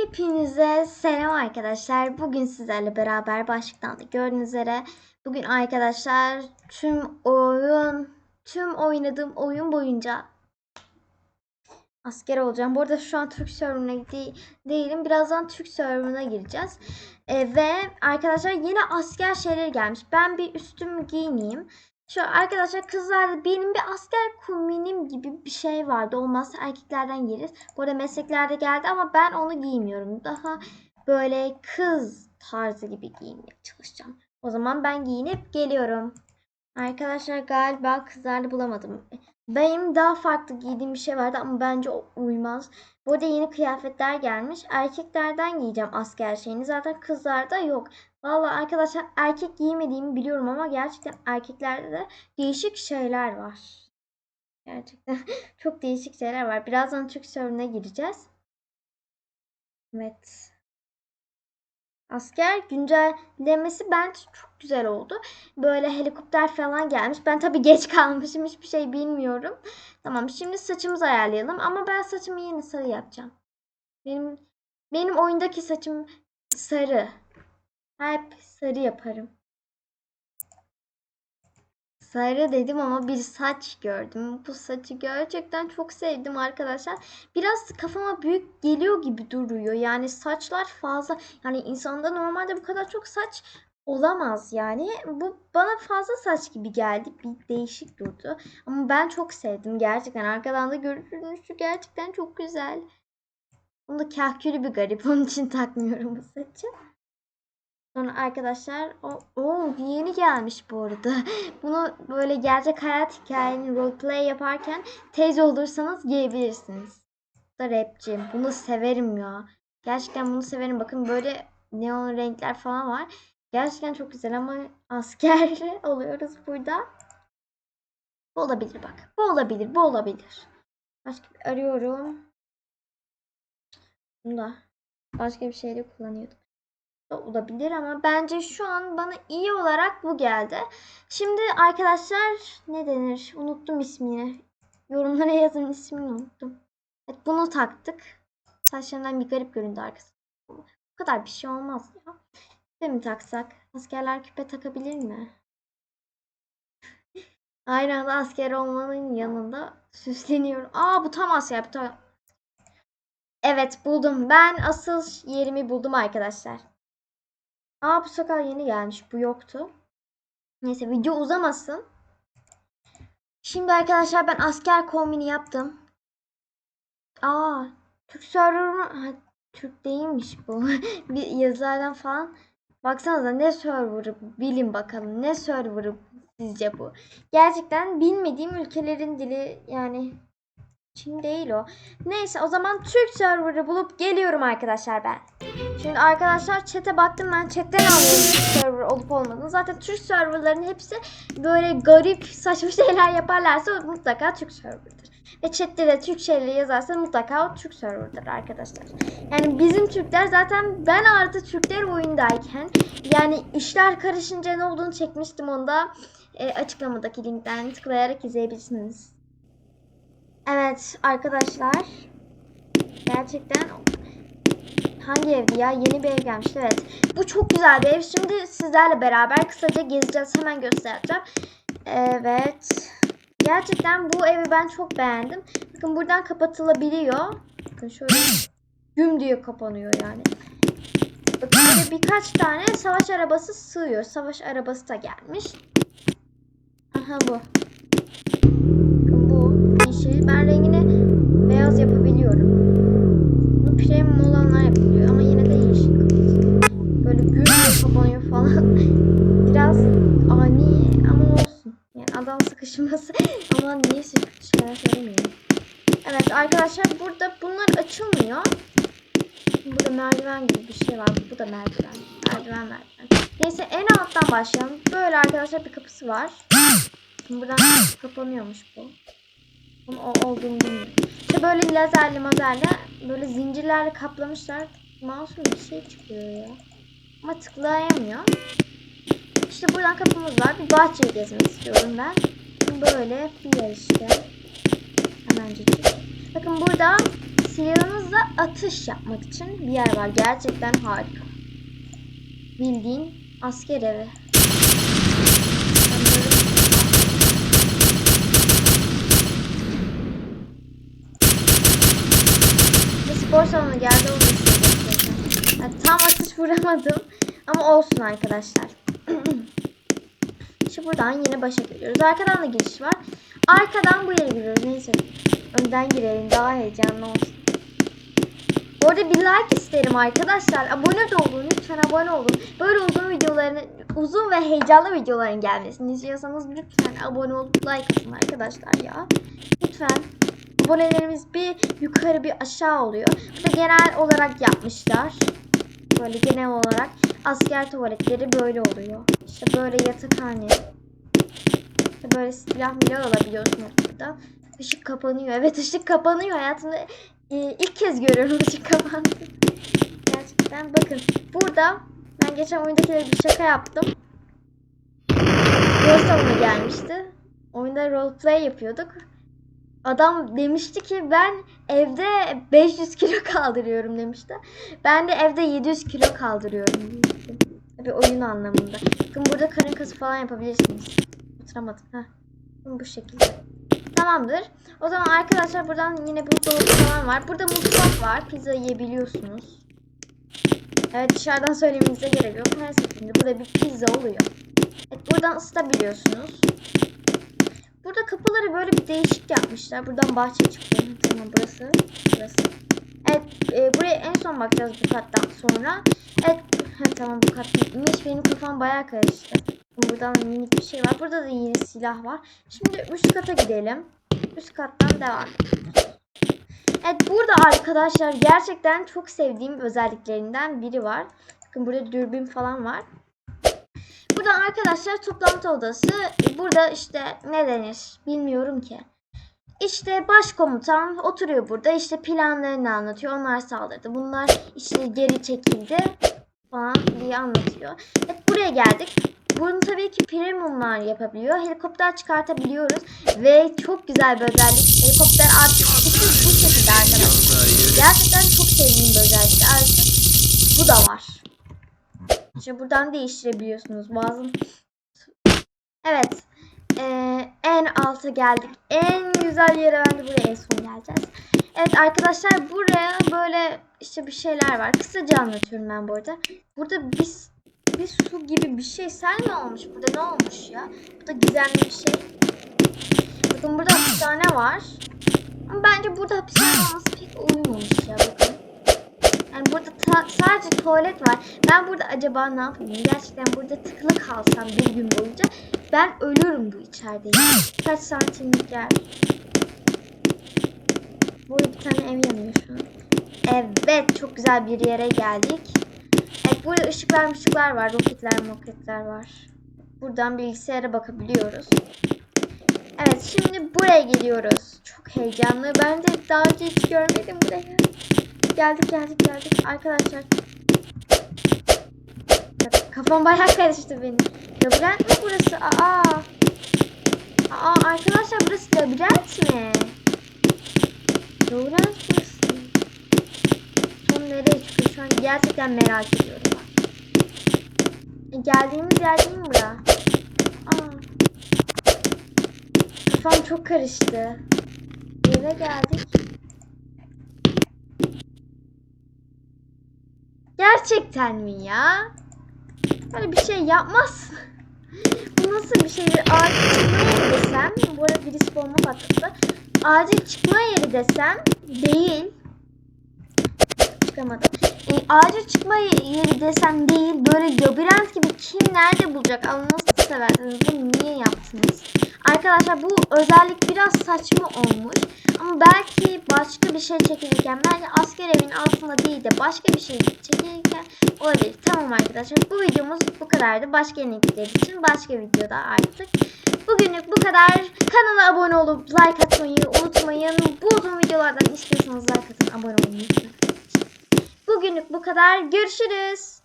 Hepinize selam arkadaşlar. Bugün sizlerle beraber başlıktan da gördüğünüz üzere bugün arkadaşlar tüm oyun tüm oynadığım oyun boyunca asker olacağım. Bu arada şu an Türk serverına de- değilim. Birazdan Türk serverına gireceğiz. Ee, ve arkadaşlar yine asker şeyleri gelmiş. Ben bir üstümü giyineyim. Şu arkadaşlar kızlar benim bir asker kombinim gibi bir şey vardı. Olmazsa erkeklerden yeriz. Bu arada mesleklerde geldi ama ben onu giymiyorum. Daha böyle kız tarzı gibi giyinmeye çalışacağım. O zaman ben giyinip geliyorum. Arkadaşlar galiba kızlarda bulamadım. Benim daha farklı giydiğim bir şey vardı ama bence o uymaz. Bu arada yeni kıyafetler gelmiş. Erkeklerden giyeceğim asker şeyini. Zaten kızlarda yok. Vallahi arkadaşlar erkek giymediğimi biliyorum ama gerçekten erkeklerde de değişik şeyler var. Gerçekten çok değişik şeyler var. Birazdan Türk serverına gireceğiz. Evet. Asker güncellemesi bence çok güzel oldu. Böyle helikopter falan gelmiş. Ben tabii geç kalmışım. Hiçbir şey bilmiyorum. Tamam şimdi saçımızı ayarlayalım. Ama ben saçımı yeni sarı yapacağım. Benim benim oyundaki saçım sarı. Hep sarı yaparım. Sarı dedim ama bir saç gördüm. Bu saçı gerçekten çok sevdim arkadaşlar. Biraz kafama büyük geliyor gibi duruyor. Yani saçlar fazla. Yani insanda normalde bu kadar çok saç olamaz yani. Bu bana fazla saç gibi geldi. Bir değişik durdu. Ama ben çok sevdim gerçekten. Arkadan da görünüşü gerçekten çok güzel. Bunu da kahkülü bir garip. Onun için takmıyorum bu saçı. Sonra arkadaşlar o, o yeni gelmiş bu arada. Bunu böyle gerçek hayat hikayeni roleplay yaparken teyze olursanız giyebilirsiniz. Bu da rapçi. Bunu severim ya. Gerçekten bunu severim. Bakın böyle neon renkler falan var. Gerçekten çok güzel ama asker oluyoruz burada. Bu olabilir bak. Bu olabilir. Bu olabilir. Başka bir arıyorum. Bunda. Başka bir şeyde kullanıyordum da olabilir ama bence şu an bana iyi olarak bu geldi. Şimdi arkadaşlar ne denir? Unuttum ismini. Yorumlara yazın ismini unuttum. Evet bunu taktık. Saçlarından bir garip göründü arkası. Bu kadar bir şey olmaz ya. Küpe mi taksak? Askerler küpe takabilir mi? Aynı anda asker olmanın yanında süsleniyorum. Aa bu tam asker. Bu tam... Evet buldum. Ben asıl yerimi buldum arkadaşlar. Aa bu sakal yeni gelmiş. Bu yoktu. Neyse video uzamasın. Şimdi arkadaşlar ben asker kombini yaptım. Aa Türk server'ı ha, Türk değilmiş bu. bir yazılardan falan. Baksanıza ne server'ı bilin bakalım. Ne server'ı sizce bu? Gerçekten bilmediğim ülkelerin dili yani Çin değil o. Neyse o zaman Türk server'ı bulup geliyorum arkadaşlar ben. Şimdi arkadaşlar chat'e baktım ben chat'ten anlıyorum Türk server olup olmadığını. Zaten Türk serverların hepsi böyle garip saçma şeyler yaparlarsa mutlaka Türk server'dır. Ve chat'te de Türk şeyleri yazarsa mutlaka o Türk server'dır arkadaşlar. Yani bizim Türkler zaten ben artı Türkler oyundayken yani işler karışınca ne olduğunu çekmiştim onda. E, açıklamadaki linkten tıklayarak izleyebilirsiniz. Evet arkadaşlar. Gerçekten hangi evdi ya? Yeni bir ev gelmişti evet. Bu çok güzel bir ev. Şimdi sizlerle beraber kısaca gezeceğiz. Hemen göstereceğim. Evet. Gerçekten bu evi ben çok beğendim. Bakın buradan kapatılabiliyor. Bakın şöyle güm diye kapanıyor yani. Bakın böyle birkaç tane savaş arabası sığıyor. Savaş arabası da gelmiş. Aha bu. Yeşil. Ben rengini beyaz yapabiliyorum. Bunu premium olanlar yapılıyor ama yine de yeşil. Böyle gül kapanıyor falan. Biraz ani ama olsun. Yani adam sıkışması ama niye şeyler söylemiyorum. Evet arkadaşlar burada bunlar açılmıyor. Burada merdiven gibi bir şey var. Bu da merdiven. Merdiven merdiven. Neyse en alttan başlayalım. Böyle arkadaşlar bir kapısı var. Buradan kapanıyormuş bu. O olduğunu bilmiyorum. İşte böyle lazerli mazerle böyle zincirlerle kaplamışlar. Masum bir şey çıkıyor ya. Ama tıklayamıyor. İşte buradan kapımız var. Bir bahçeyi gezmek istiyorum ben. Böyle bir yer işte. Hemencik. Bakın burada silahınızla atış yapmak için bir yer var. Gerçekten harika. Bildiğin asker evi. Bir spor salonu geldi onu istedim. Yani tam atış vuramadım. Ama olsun arkadaşlar. Şimdi buradan yine başa giriyoruz. Arkadan da giriş var. Arkadan bu yere giriyoruz. Neyse. Önden girelim. Daha heyecanlı olsun. Bu arada bir like isterim arkadaşlar. Abone de olun. Lütfen abone olun. Böyle uzun videoların, uzun ve heyecanlı videoların gelmesini istiyorsanız lütfen abone olup like atın arkadaşlar ya. Lütfen. Abonelerimiz bir yukarı bir aşağı oluyor. Bu da genel olarak yapmışlar. Böyle genel olarak asker tuvaletleri böyle oluyor. İşte böyle yatakhane. İşte böyle silah milah alabiliyorsunuz burada. Işık kapanıyor. Evet ışık kapanıyor. Hayatımda e, ilk kez görüyorum ışık kapandı. Gerçekten bakın. Burada ben geçen oyundakilere bir şaka yaptım. Rol salonu gelmişti. Oyunda roleplay yapıyorduk. Adam demişti ki ben evde 500 kilo kaldırıyorum demişti. Ben de evde 700 kilo kaldırıyorum demiştim. Tabii oyun anlamında. Bakın burada karın kası falan yapabilirsiniz. Oturamadım. Heh. Bu şekilde. Tamamdır. O zaman arkadaşlar buradan yine buzdolabı falan var. Burada mutfak var. Pizza yiyebiliyorsunuz. Evet dışarıdan söylemenize gerek yok. Her seferinde burada bir pizza oluyor. Evet buradan ısıtabiliyorsunuz. Burada kapıları böyle bir değişik yapmışlar. Buradan bahçe çıkıyor. Tamam burası. Burası. Evet e, buraya en son bakacağız bu kattan sonra. Evet ha, tamam bu kat bitmiş. Benim kafam bayağı karıştı. Buradan minik bir şey var. Burada da yine silah var. Şimdi üst kata gidelim. Üst kattan devam. Evet burada arkadaşlar gerçekten çok sevdiğim özelliklerinden biri var. Bakın burada dürbün falan var. Burada arkadaşlar toplantı odası. Burada işte ne denir bilmiyorum ki. İşte başkomutan oturuyor burada. İşte planlarını anlatıyor. Onlar saldırdı. Bunlar işte geri çekildi falan diye anlatıyor. Evet buraya geldik. Bunu tabii ki premiumlar yapabiliyor. Helikopter çıkartabiliyoruz. Ve çok güzel bir özellik. Helikopter artık bu şekilde arkadaşlar. Gerçekten çok sevdiğim bir özellik. Artık bu da var. İşte buradan değiştirebiliyorsunuz bazı. Evet. Ee, en alta geldik. En güzel yere bence buraya en son geleceğiz. Evet arkadaşlar buraya böyle işte bir şeyler var. Kısaca anlatıyorum ben bu arada. Burada bir, bir su gibi bir şey. Sel mi olmuş? Burada ne olmuş ya? Bu da gizemli bir şey. Bakın burada hapishane var. Ama bence burada hapishane olması pek uymamış ya. Bakın. Yani burada ta- sadece tuvalet var. Ben burada acaba ne yapayım? Gerçekten burada tıkılı kalsam bir gün boyunca ben ölürüm bu içeride. Kaç santimlik yer. Burada bir tane ev yanıyor şu an. Evet çok güzel bir yere geldik. Evet burada ışıklar ışıklar var. Roketler roketler var. Buradan bilgisayara bakabiliyoruz. Evet şimdi buraya geliyoruz. Çok heyecanlı. Ben de daha önce hiç görmedim burayı. Geldik geldik geldik. Arkadaşlar. Kafam bayağı karıştı benim. Labirent mi burası? Aa. Aa arkadaşlar burası labirent mi? Labirent burası. Son nereye çıkıyor şu an gerçekten merak ediyorum. E, geldiğimiz yer değil mi bura? Aa. Kafam çok karıştı. Eve geldik. Gerçekten mi ya? Böyle bir şey yapmaz. Bu nasıl bir şey? Acil çıkma yeri desem. Bu arada birisi bomba patlattı. Acil çıkma yeri desem. Değil. Çıkamadım. E, acil çıkma yeri desem değil. Böyle labirent gibi kim nerede bulacak? Allah'ını severseniz bunu niye yaptınız? Arkadaşlar bu özellik biraz saçma olmuş. Ama belki başka bir şey çekilirken belki asker evin altında değil de başka bir şey çekilirken olabilir. Tamam arkadaşlar bu videomuz bu kadardı. Başka yenilikler için başka videoda artık. Bugünlük bu kadar. Kanala abone olup like atmayı unutmayın. Bu uzun videolardan istiyorsanız like atın abone olmayı unutmayın. Bugünlük bu kadar. Görüşürüz.